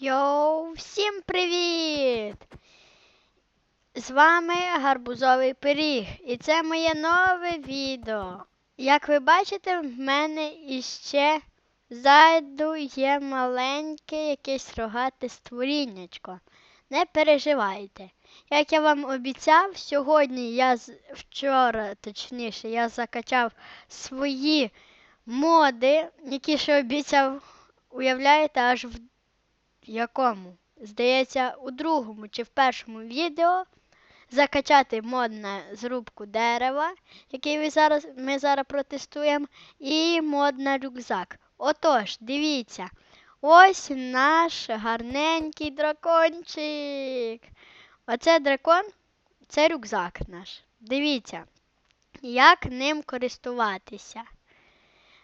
Йоу, всім привіт! З вами Гарбузовий пиріг, і це моє нове відео. Як ви бачите, в мене іще ззаду є маленьке якесь рогате створіннячко. Не переживайте. Як я вам обіцяв, сьогодні я вчора, точніше, я закачав свої моди, які ще обіцяв, уявляєте, аж в якому? Здається, у другому чи в першому відео закачати мод на зрубку дерева, який ви зараз, ми зараз протестуємо, і мод на рюкзак. Отож, дивіться, ось наш гарненький дракончик. Оце дракон, це рюкзак наш. Дивіться, як ним користуватися.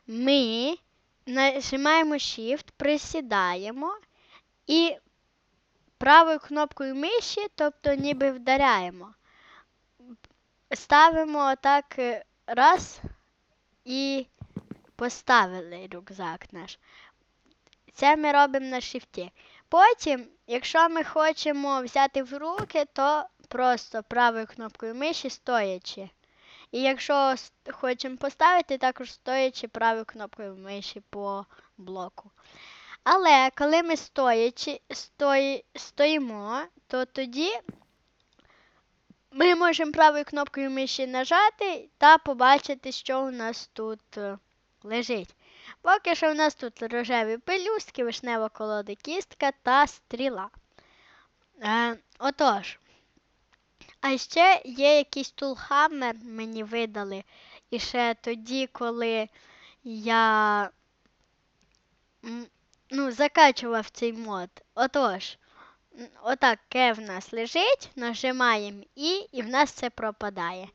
Ми нажимаємо Shift, присідаємо і правою кнопкою миші, тобто ніби вдаряємо. Ставимо отак е, раз і поставили рюкзак наш. Це ми робимо на шифті. Потім, якщо ми хочемо взяти в руки, то просто правою кнопкою миші стоячи. І якщо хочемо поставити, також стоячи правою кнопкою миші по блоку. Але коли ми стоячи, стої, стоїмо, то тоді ми можемо правою кнопкою миші нажати та побачити, що у нас тут е, лежить. Поки що у нас тут рожеві пелюстки, вишнева колода кістка та стріла. Е, отож. А ще є якийсь тулхаммер мені видали. І ще тоді, коли я ну, закачував цей мод. Отож, отак Ке в нас лежить, нажимаємо І, і в нас це пропадає.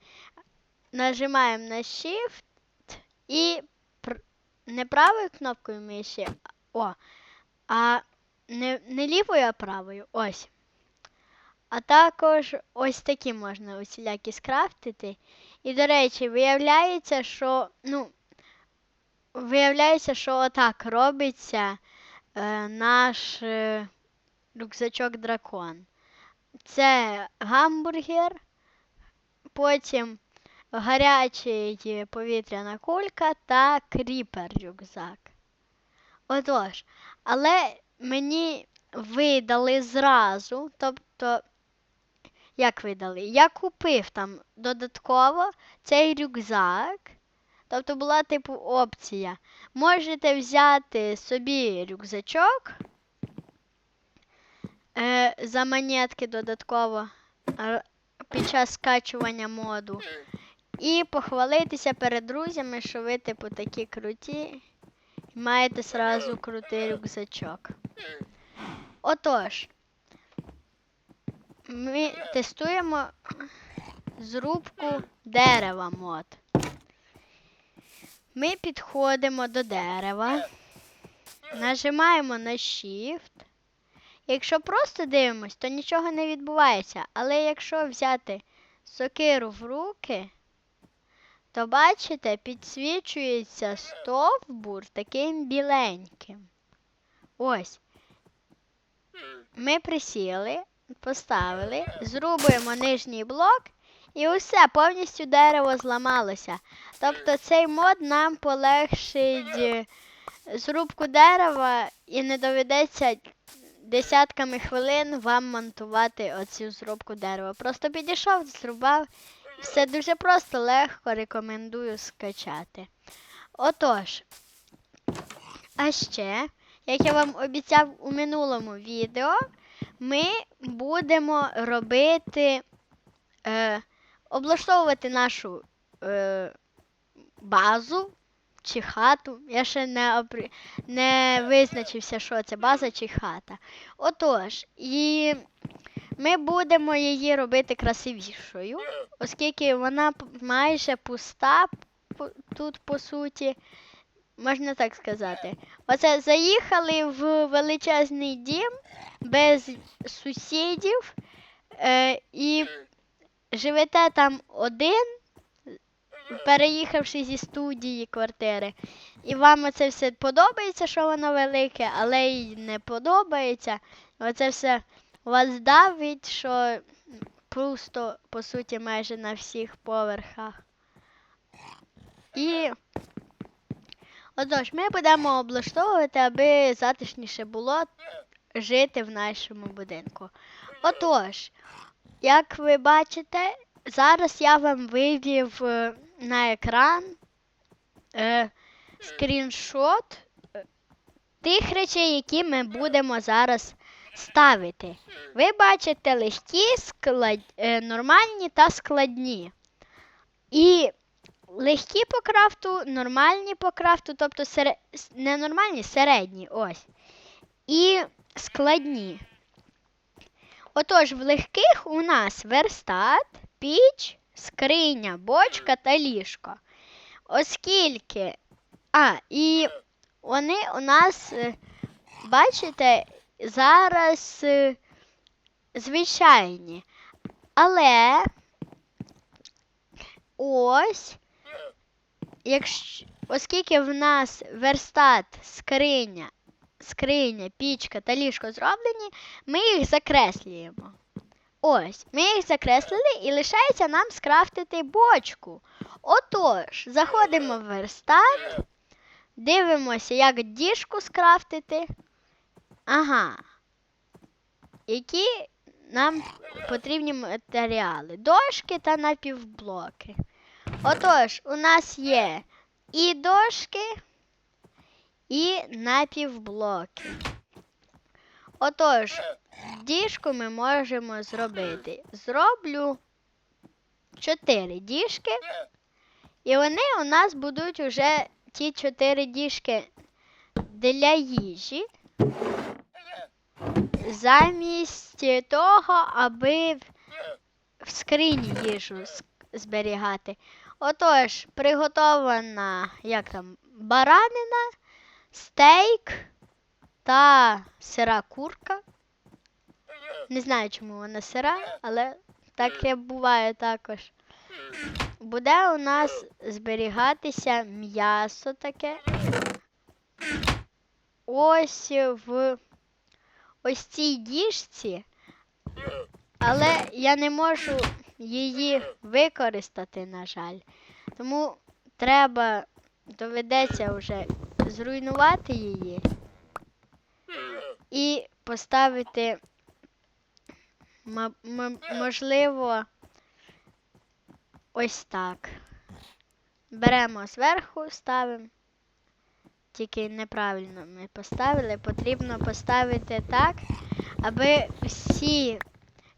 Нажимаємо на Shift і не правою кнопкою миші, о, а не, не лівою, а правою. Ось. А також ось такі можна усілякі скрафтити. І, до речі, виявляється, що, ну, виявляється, що отак робиться е, наш е, рюкзачок дракон. Це гамбургер, потім гарячий повітряна кулька та кріпер рюкзак. Отож, але мені видали зразу, тобто, як видали? Я купив там додатково цей рюкзак. Тобто була типу опція. Можете взяти собі рюкзачок е, за монетки додатково е, під час скачування моду. І похвалитися перед друзями, що ви, типу, такі круті. І маєте сразу крутий рюкзачок. Отож, ми тестуємо зрубку дерева мод. Ми підходимо до дерева, нажимаємо на Shift. Якщо просто дивимось, то нічого не відбувається. Але якщо взяти сокиру в руки, то бачите, підсвічується стовбур таким біленьким. Ось. Ми присіли, поставили, зрубуємо нижній блок, і усе, повністю дерево зламалося. Тобто цей мод нам полегшить е, зрубку дерева і не доведеться десятками хвилин вам монтувати оцю зрубку дерева. Просто підійшов, зрубав. Все дуже просто, легко рекомендую скачати. Отож, а ще, як я вам обіцяв у минулому відео, ми будемо робити, е, облаштовувати нашу е, базу чи хату. Я ще не, опри- не визначився, що це база чи хата. Отож, і ми будемо її робити красивішою, оскільки вона майже пуста тут, по суті. Можна так сказати. Оце заїхали в величезний дім без сусідів е, і живете там один, переїхавши зі студії квартири. і вам це все подобається, що воно велике, але й не подобається. Оце все вас давить, що просто, по суті, майже на всіх поверхах. І отож, ми будемо облаштовувати, аби затишніше було жити в нашому будинку. Отож, як ви бачите, зараз я вам вивів е, на екран е, скріншот е, тих речей, які ми будемо зараз ставити. Ви бачите легкі, склад... е, нормальні та складні. І легкі по крафту, нормальні по крафту, тобто сере... с- не нормальні, середні, ось. І складні. Отож, в легких у нас верстат, піч, скриня, бочка та ліжко. Оскільки. А, і вони у нас, е, бачите, зараз е, звичайні. Але ось, якщо, оскільки в нас верстат, скриня, скриня, пічка та ліжко зроблені, ми їх закреслюємо. Ось, ми їх закреслили і лишається нам скрафтити бочку. Отож, заходимо в верстат, дивимося, як діжку скрафтити. Ага. Які нам потрібні матеріали? Дошки та напівблоки. Отож, у нас є і дошки, і напівблоки. Отож, діжку ми можемо зробити. Зроблю 4 діжки, і вони у нас будуть уже ті 4 діжки для їжі. Замість того, аби в скрині їжу зберігати. Отож, приготована як там, баранина, стейк та сира курка. Не знаю, чому вона сира, але таке буває також. Буде у нас зберігатися м'ясо таке. Ось в ось цій діжці, але я не можу її використати, на жаль. Тому треба, доведеться вже зруйнувати її і поставити, можливо, ось так. Беремо зверху, ставимо. Тільки неправильно ми поставили. Потрібно поставити так, аби всі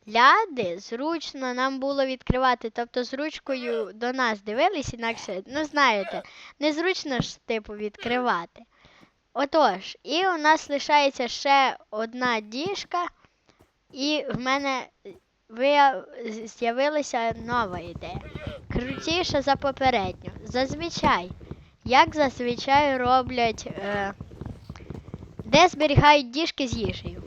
ляди зручно нам було відкривати. Тобто з ручкою до нас дивились, інакше, ну знаєте, незручно ж типу відкривати. Отож, і у нас лишається ще одна діжка, і в мене з'явилася нова ідея. Крутіша за попередню. Зазвичай, як зазвичай роблять, е, де зберігають діжки з їжею.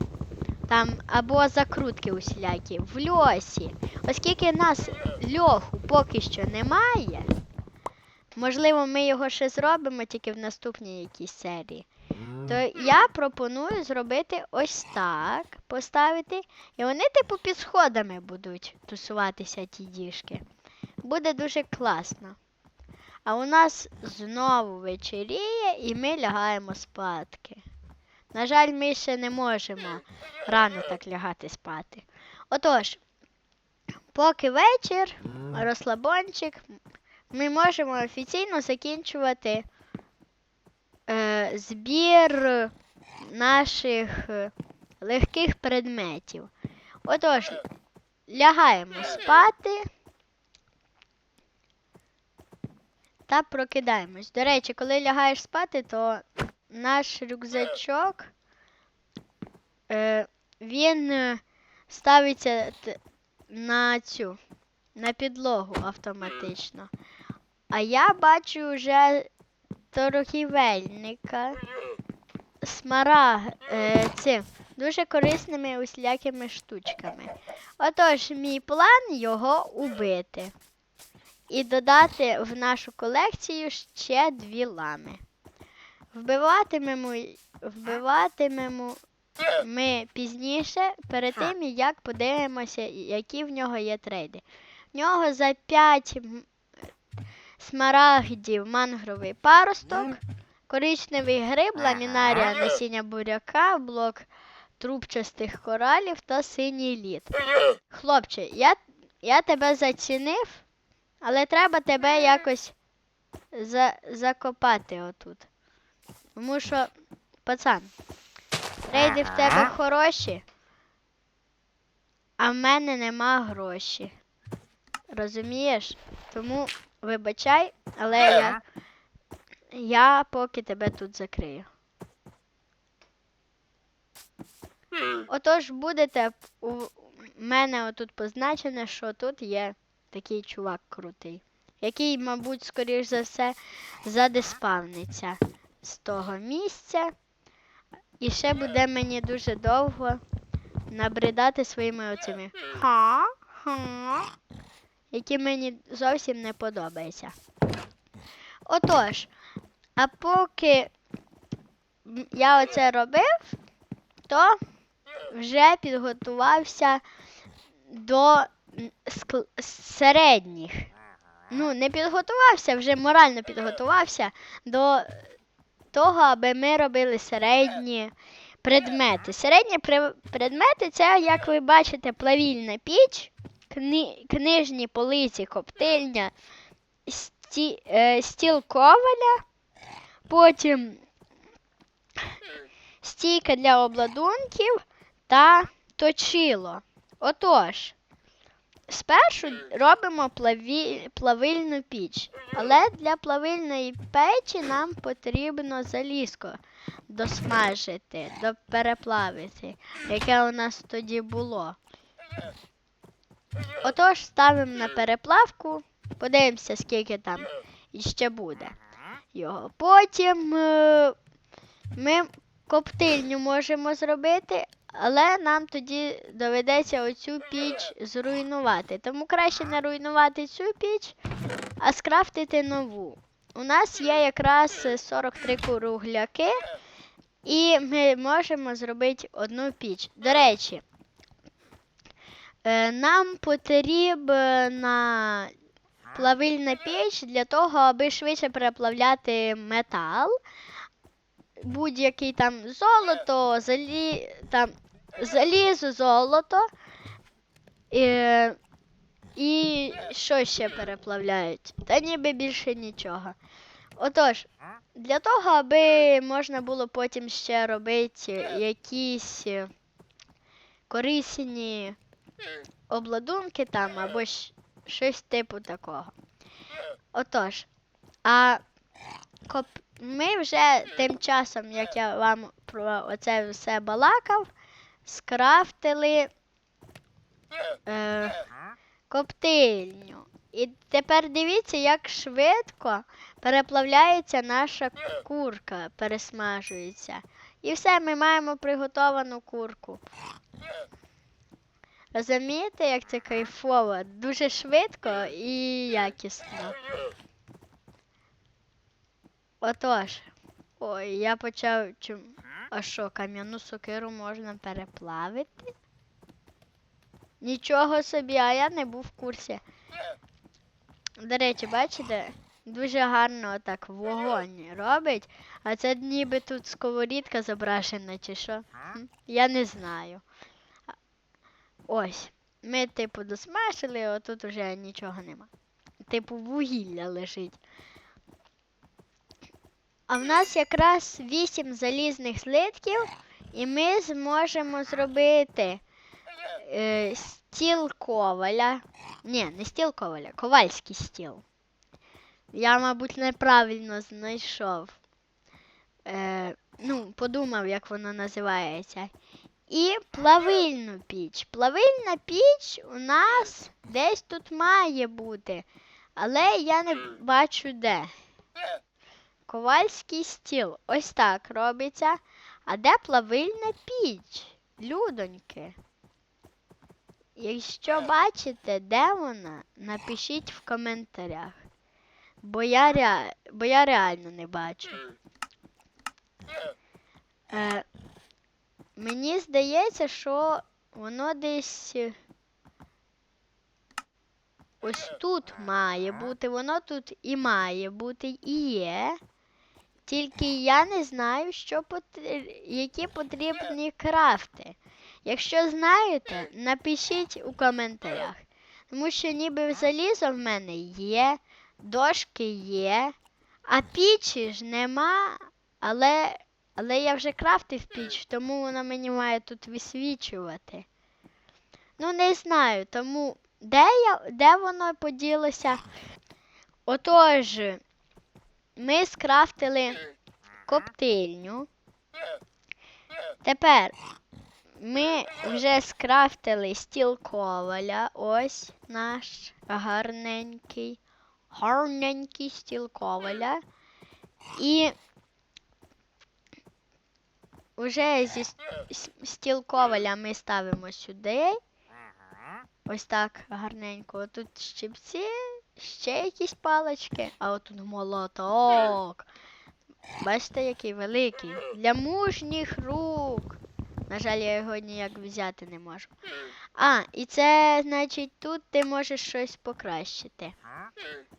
Там або закрутки усілякі в льосі. Оскільки нас льоху поки що немає, можливо, ми його ще зробимо тільки в наступній якійсь серії. То я пропоную зробити ось так, поставити, і вони, типу, під сходами будуть тусуватися ті діжки. Буде дуже класно. А у нас знову вечеріє і ми лягаємо спадки. На жаль, ми ще не можемо рано так лягати спати. Отож, поки вечір, розслабончик, ми можемо офіційно закінчувати е, збір наших е, легких предметів. Отож, лягаємо спати та прокидаємось. До речі, коли лягаєш спати, то наш рюкзачок е, він е, ставиться на цю на підлогу автоматично. А я бачу вже торгівельника смара е, цим дуже корисними усілякими штучками. Отож, мій план його убити і додати в нашу колекцію ще дві лами. Вбиватимемо, вбиватимемо ми пізніше, перед тим, як подивимося, які в нього є трейди. В нього за 5 смарагдів мангровий паросток, коричневий гриб, ламінарія, насіння буряка, блок трубчастих коралів та синій лід. Хлопче, я, я тебе зацінив, але треба тебе якось за, закопати отут. Тому що, пацан, трейди в тебе хороші, а в мене нема гроші. Розумієш? Тому вибачай, але я, я поки тебе тут закрию. Отож, будете у мене отут позначено, що тут є такий чувак крутий, який, мабуть, скоріш за все, задеспавниться з того місця. І ще буде мені дуже довго набридати своїми оцими ха, ха, які мені зовсім не подобаються. Отож, а поки я оце робив, то вже підготувався до скл- середніх. Ну, не підготувався, вже морально підготувався до того, аби ми робили середні предмети. Середні предмети це, як ви бачите, плавільна піч, кни- книжні полиці, коптильня, сті, е, стіл коваля, потім стійка для обладунків та точило. Отож, спершу робимо плаві... плавильну піч, але для плавильної печі нам потрібно залізко досмажити, до- переплавити, яке у нас тоді було. Отож, ставимо на переплавку, подивимося, скільки там іще буде його. Потім е, ми коптильню можемо зробити, але нам тоді доведеться оцю піч зруйнувати. Тому краще не руйнувати цю піч, а скрафтити нову. У нас є якраз е, 43 кругляки, і ми можемо зробити одну піч. До речі, е, нам потрібна плавильна піч для того, аби швидше переплавляти метал. Будь-який там золото, залі... там, залізо, золото. Е... І що ще переплавляють? Та ніби більше нічого. Отож, для того, аби можна було потім ще робити якісь е, корисні обладунки там або щось типу такого. Отож, а ми вже тим часом, як я вам про оце все балакав, скрафтили е, коптильню. І тепер дивіться, як швидко переплавляється наша курка, пересмажується. І все, ми маємо приготовану курку. Розумієте, як це кайфово? Дуже швидко і якісно. Отож. Ой, я почав чим. А що, кам'яну сокиру можна переплавити? Нічого собі, а я не був в курсі. До речі, бачите? Дуже гарно так вогонь робить, а це ніби тут сковорідка зображена, чи що? Я не знаю. Ось. Ми, типу, досмажили, а тут вже нічого нема. Типу, вугілля лежить. А в нас якраз 8 залізних злитків, і ми зможемо зробити е, стіл коваля. Ні, не стіл коваля, ковальський стіл. Я, мабуть, неправильно знайшов. Е, ну, подумав, як воно називається. І плавильну піч. Плавильна піч у нас десь тут має бути, але я не бачу де. Ковальський стіл. Ось так робиться. А де плавильна піч? Людоньки. Якщо бачите, де вона, напишіть в коментарях. Бо я, ре... Бо я реально не бачу. Е, мені здається, що воно десь е, ось тут має бути, воно тут і має бути, і є. Тільки я не знаю, що потр- які потрібні крафти. Якщо знаєте, напишіть у коментарях. Тому що ніби залізо в мене є, дошки є, а пічі ж нема, але, але я вже крафтив піч, тому вона мені має тут висвічувати. Ну, не знаю, тому де, я, де воно поділося? Отож, ми скрафтили коптильню. Тепер ми вже скрафтили стіл коваля. Ось наш гарненький, гарненький стіл коваля. І вже зі стіл коваля ми ставимо сюди. Ось так гарненько. Тут щипці, ще якісь палички, а отут молоток. Бачите, який великий. Для мужніх рук. На жаль, я його ніяк взяти не можу. А, і це, значить, тут ти можеш щось покращити.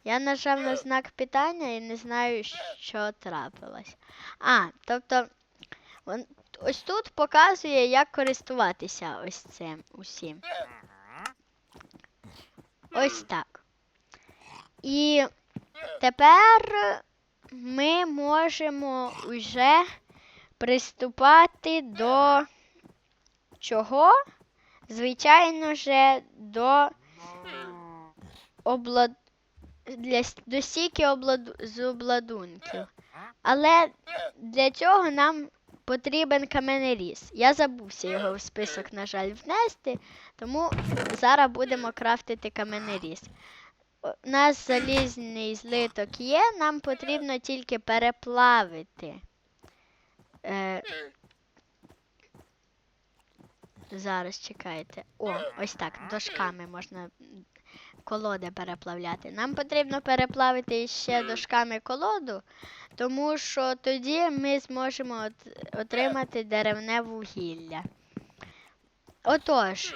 Я нажав на знак питання і не знаю, що трапилось. А, тобто, ось тут показує, як користуватися ось цим усім. Ось так. І тепер ми можемо вже приступати до чого? Звичайно же, до облад... для... до стійки обладу... з обладунків. Але для цього нам потрібен каменеріз. Я забувся його в список, на жаль, внести, тому зараз будемо крафтити каменеріз. У нас залізний злиток є, нам потрібно тільки переплавити. Е, зараз чекайте. О, ось так, дошками можна колоди переплавляти. Нам потрібно переплавити ще дошками колоду, тому що тоді ми зможемо от- отримати деревне вугілля. Отож.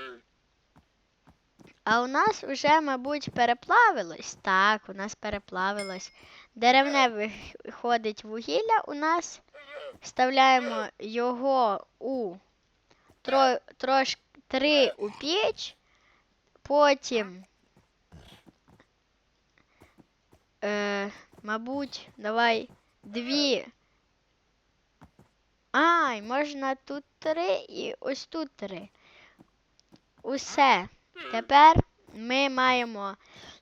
А у нас вже, мабуть, переплавилось. Так, у нас переплавилось. Деревне виходить вугілля у нас. Вставляємо його у тро, трош, три у піч. Потім, е, мабуть, давай дві. Ай, можна тут три і ось тут три. Усе. Тепер ми маємо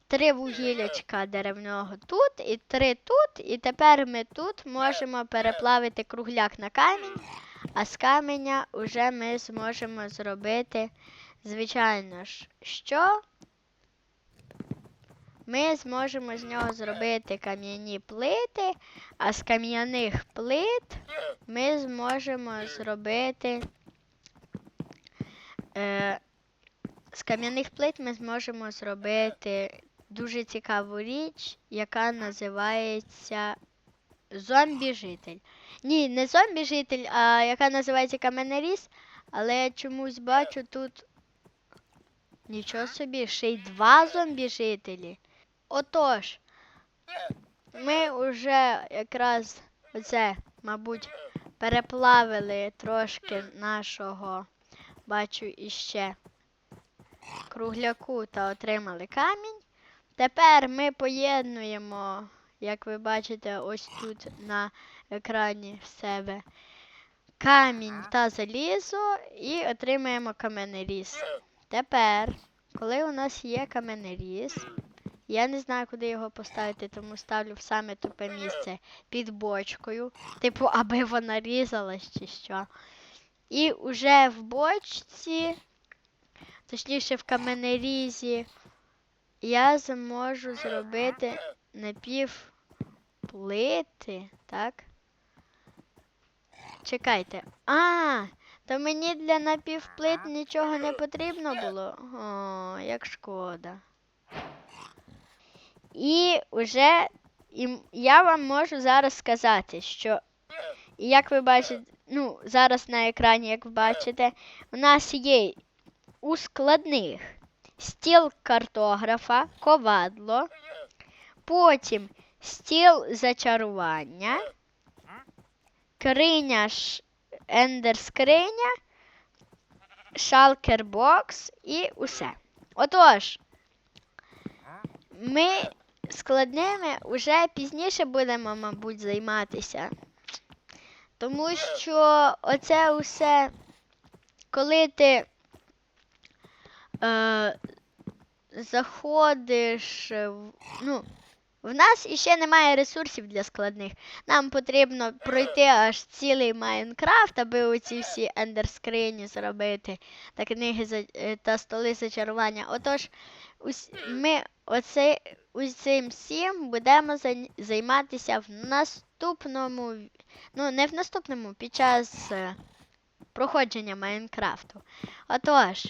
три вугілячка деревного тут і три тут. І тепер ми тут можемо переплавити кругляк на камінь, а з каменя вже ми зможемо зробити, звичайно ж, що? Ми зможемо з нього зробити кам'яні плити, а з кам'яних плит ми зможемо зробити. Е, з кам'яних плит ми зможемо зробити дуже цікаву річ, яка називається зомбі-житель. Ні, не зомбі-житель, а яка називається каменеріз, але я чомусь бачу тут нічого собі, ще й два зомбі-жителі. Отож, ми вже якраз оце, мабуть, переплавили трошки нашого, бачу іще кругляку та отримали камінь. Тепер ми поєднуємо, як ви бачите, ось тут на екрані в себе камінь та залізо і отримаємо каменеріз. Тепер, коли у нас є каменеріз, я не знаю, куди його поставити, тому ставлю в саме тупе місце під бочкою, типу, аби вона різалась чи що. І вже в бочці точніше в каменерізі, я зможу зробити напівплити, так? Чекайте. А, то мені для напівплит нічого не потрібно було. О, як шкода. І вже і я вам можу зараз сказати, що, як ви бачите, ну, зараз на екрані, як ви бачите, у нас є у складних стіл картографа, ковадло, потім стіл зачарування, криня ш- ендер скриня, шалкер і усе. Отож, ми складними вже пізніше будемо, мабуть, займатися. Тому що оце усе, коли ти е, заходиш, в, ну, в нас іще немає ресурсів для складних. Нам потрібно пройти аж цілий Майнкрафт, аби оці всі ендерскрині зробити та книги е, та столи зачарування. Отож, ми оце, усім всім будемо займатися в наступному, ну не в наступному, під час е, проходження Майнкрафту. Отож,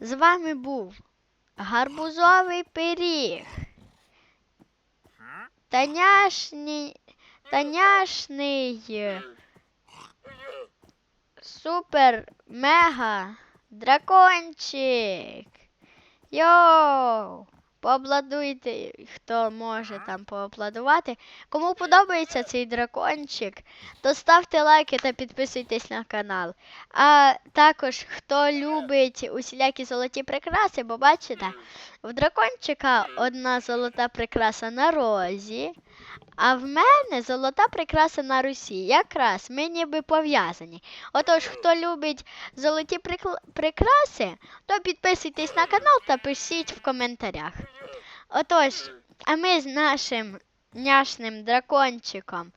з вами був гарбузовий пиріг. Таняшний, таняшний супер мега дракончик. Йоу! Поаплодуйте, хто може там поаплодувати. Кому подобається цей дракончик, то ставте лайки та підписуйтесь на канал. А також хто любить усілякі золоті прикраси, бо бачите, в дракончика одна золота прикраса на розі, а в мене золота прикраса на русі. Якраз ми ніби пов'язані. Отож, хто любить золоті прикраси, то підписуйтесь на канал та пишіть в коментарях. Отож, а ми з нашим няшним дракончиком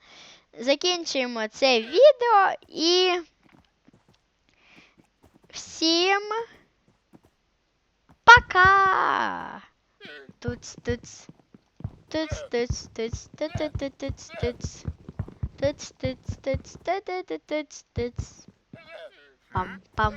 закінчуємо це відео і всім пока! tits tits tits tits tits tits tits tits tits tits tits tits tits tits Bum bum.